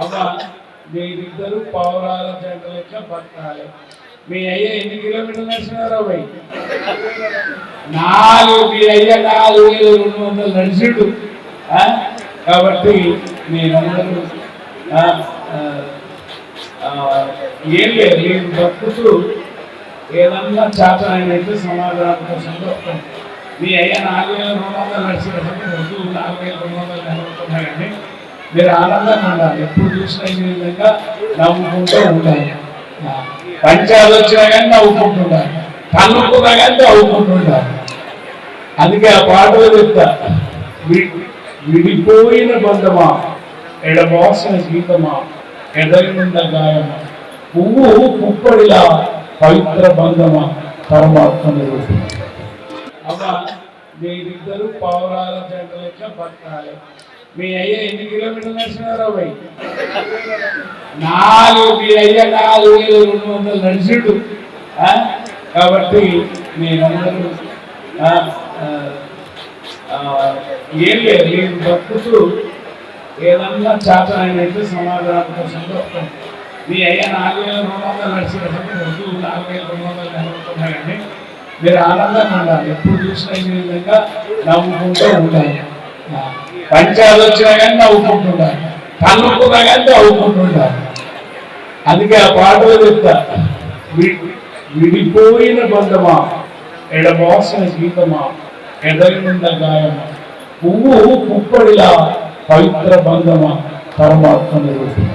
అమ్మ మీరిద్దరు పౌరాల జంట లెక్క బతకాలి. మీ అయ్య ఎన్ని కిలోమీటర్లు నడిచినారు అబ్బాయి నాలుగు మీ అయ్య నాలుగు వేల రెండు వందలు నడిచిడు. కాబట్టి మీరందరూ ఏం లేదు మీరు బతుకుతూ ఏదన్నా చేత ఆయన అయితే సమాధానం కోసం మీ అయ్య నాలుగు వేల రెండు వందలు నడిచిన నాలుగు వేల రెండు వందలు మీరు ఆనందంగా ఉండాలి. ఎప్పుడు చూసినా ఈ విధంగా నవ్వుకుంటూ ఉండాలి. ఆ, పంచాలు వచ్చినా కానీ నవ్వుకుంటుండాలి. కన్నుకున్నా కానీ నవ్వుకుంటుండాలి. అందుకే ఆ పాటలు చెప్తా విడిపోయిన బంధమా ఎడమోసిన జీవితమా ఎదరినున్న గాయమా పువ్వు పుప్పడిలా పవిత్ర బంధమా పరమాత్మ రూపం. అమ్మ మీరిద్దరు పౌరాల జంట లెక్క బతకాలి. మీ అయ్య ఎన్ని కిలోమీటర్లు నడిచినారా అబ్బాయి నాలుగు మీ అయ్య నాలుగు వేల రెండు వందలు నడిచిడు. కాబట్టి మీరందరూ ఏం లేదు మీరు బతుకుతూ ఏదన్నా చేతనైతే ఆయన అయితే సమాధానం కోసం మీ అయ్య నాలుగు వేల రెండు వందలు నడిచినటువంటి వద్దు నాలుగు వేల రెండు వందలు నిలబడుతున్నాయండి మీరు ఆనందంగా ఉండాలి. ఎప్పుడు చూసిన విధంగా నవ్వుకుంటూ ఉండాలి. ఆ, పంచాలు వచ్చినా కానీ నవ్వుకుంటుండాలి కన్నుకున్నా కానీ నవ్వుకుంటుండాలి అందుకే ఆ పాటలు చెప్తా వి- విడిపోయిన బంధమా ఎడబాసిన గీతమా ఎదరినున్న గాయమా పువ్వు పుప్పడిలా పవిత్ర బంధమా పరమాత్మని రూపం